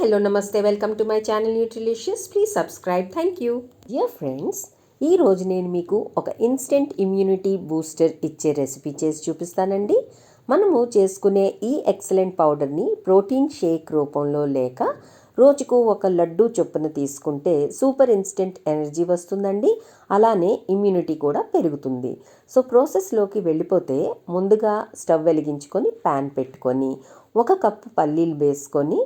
Hello నమస్తే. Welcome to my channel nutrilicious please subscribe thank you dear friends ఈరోజు నేను మీకు ఒక ఇన్స్టెంట్ ఇమ్యూనిటీ బూస్టర్ ఇచ్చే రెసిపీ చేసి చూపిస్తానండి. మనము చేసుకునే ఈ ఎక్సలెంట్ పౌడర్ని ప్రోటీన్ షేక్ రూపంలో లేక రోజుకు ఒక లడ్డు చొప్పున తీసుకుంటే సూపర్ ఇన్స్టెంట్ ఎనర్జీ వస్తుందండి. అలానే ఇమ్యూనిటీ కూడా పెరుగుతుంది. సో ప్రాసెస్లోకి వెళ్ళిపోతే ముందుగా స్టవ్ వెలిగించుకొని ప్యాన్ పెట్టుకొని ఒక కప్పు పల్లీలు వేసుకొని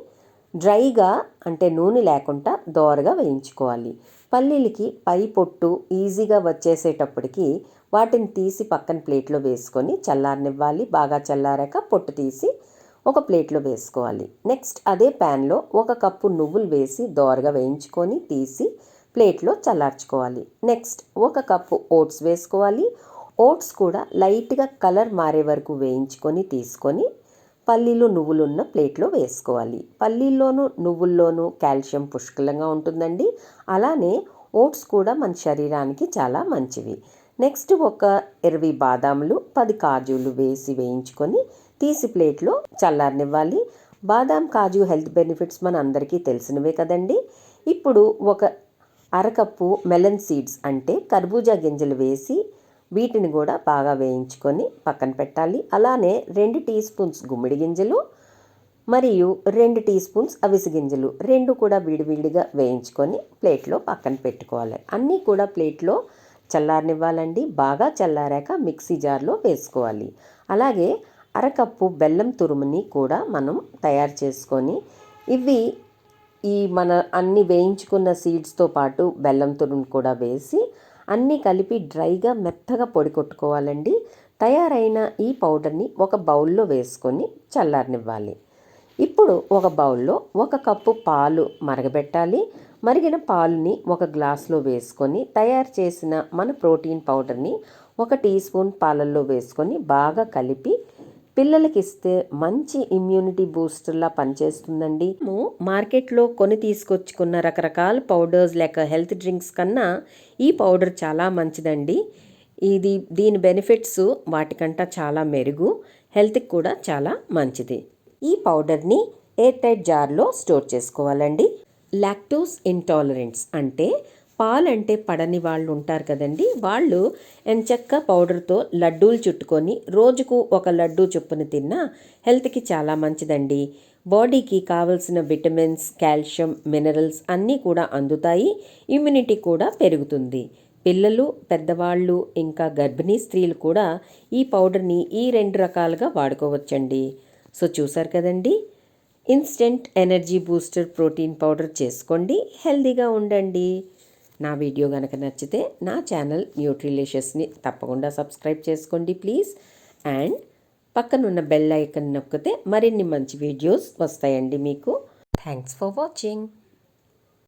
డ్రైగా అంటే నూనె లేకుండా దోరగా వేయించుకోవాలి. పల్లీలకి పై పొట్టు ఈజీగా వచ్చేసేటప్పటికి వాటిని తీసి పక్కన ప్లేట్లో వేసుకొని చల్లారనివ్వాలి. బాగా చల్లారాక పొట్టు తీసి ఒక ప్లేట్లో వేసుకోవాలి. నెక్స్ట్ అదే ప్యాన్లో ఒక కప్పు నువ్వులు వేసి దోరగా వేయించుకొని తీసి ప్లేట్లో చల్లార్చుకోవాలి. నెక్స్ట్ ఒక కప్పు ఓట్స్ వేసుకోవాలి. ఓట్స్ కూడా లైట్గా కలర్ మారే వరకు వేయించుకొని తీసుకొని పల్లీలు నువ్వులు ఉన్న ప్లేట్లో వేసుకోవాలి. పల్లీల్లోనూ నువ్వుల్లోనూ కాల్షియం పుష్కలంగా ఉంటుందండి. అలానే ఓట్స్ కూడా మన శరీరానికి చాలా మంచివి. నెక్స్ట్ ఒక ఇరవై బాదాములు పది కాజులు వేసి వేయించుకొని తీసి ప్లేట్లో చల్లారనివ్వాలి. బాదాం కాజు హెల్త్ బెనిఫిట్స్ మన అందరికీ తెలిసినవే కదండి. ఇప్పుడు ఒక అరకప్పు మెలన్ సీడ్స్ అంటే కర్బూజా గింజలు వేసి వీటిని కూడా బాగా వేయించుకొని పక్కన పెట్టాలి. అలానే రెండు టీ స్పూన్స్ గుమ్మిడి గింజలు మరియు రెండు టీ స్పూన్స్ అవిసి గింజలు రెండు కూడా విడివిడిగా వేయించుకొని ప్లేట్లో పక్కన పెట్టుకోవాలి. అన్నీ కూడా ప్లేట్లో చల్లారనివ్వాలండి. బాగా చల్లారాక మిక్సీ జార్లో వేసుకోవాలి. అలాగే అరకప్పు బెల్లం తురుముని కూడా మనం తయారు చేసుకొని ఇవి ఈ మన అన్ని వేయించుకున్న సీడ్స్తో పాటు బెల్లం తురుము కూడా వేసి అన్నీ కలిపి డ్రైగా మెత్తగా పొడి కొట్టుకోవాలండి. తయారైన ఈ పౌడర్ని ఒక బౌల్లో వేసుకొని చల్లారనివ్వాలి. ఇప్పుడు ఒక బౌల్లో ఒక కప్పు పాలు మరగబెట్టాలి. మరిగిన పాలుని ఒక గ్లాస్లో వేసుకొని తయారు చేసిన మన ప్రోటీన్ పౌడర్ని ఒక టీ స్పూన్ పాలల్లో వేసుకొని బాగా కలిపి పిల్లలకి ఇస్తే మంచి ఇమ్యూనిటీ బూస్టర్లా పనిచేస్తుందండి. మేము మార్కెట్లో కొని తీసుకొచ్చుకున్న రకరకాల పౌడర్స్ లేక హెల్త్ డ్రింక్స్ కన్నా ఈ పౌడర్ చాలా మంచిదండి. ఇది దీని బెనిఫిట్స్ వాటికంట చాలా మెరుగు హెల్త్కి కూడా చాలా మంచిది. ఈ పౌడర్ని ఎయిర్ టైట్ జార్లో స్టోర్ చేసుకోవాలండి. లాక్టోస్ ఇంటాలరెన్స్ అంటే పాలంటే పడని వాళ్ళు ఉంటారు కదండి. వాళ్ళు ఎంచక్క పౌడర్తో లడ్డూలు చుట్టుకొని రోజుకు ఒక లడ్డూ చొప్పున తిన్నా హెల్త్కి చాలా మంచిదండి. బాడీకి కావలసిన విటమిన్స్ కాల్షియం మినరల్స్ అన్నీ కూడా అందుతాయి. ఇమ్యూనిటీ కూడా పెరుగుతుంది. పిల్లలు పెద్దవాళ్ళు ఇంకా గర్భిణీ స్త్రీలు కూడా ఈ పౌడర్ని ఈ రెండు రకాలుగా వాడుకోవచ్చండి. సో చూసారు కదండి? Instant energy booster protein powder చేసుకోండి. హెల్దీగా ఉండండి. నా వీడియో కనుక నచ్చితే నా ఛానల్ న్యూట్రిలిషియస్ని తప్పకుండా సబ్స్క్రైబ్ చేసుకోండి ప్లీజ్. అండ్ పక్కనున్న బెల్ ఐకన్ నొక్కితే మరిన్ని మంచి వీడియోస్ వస్తాయండి మీకు. Thanks for watching.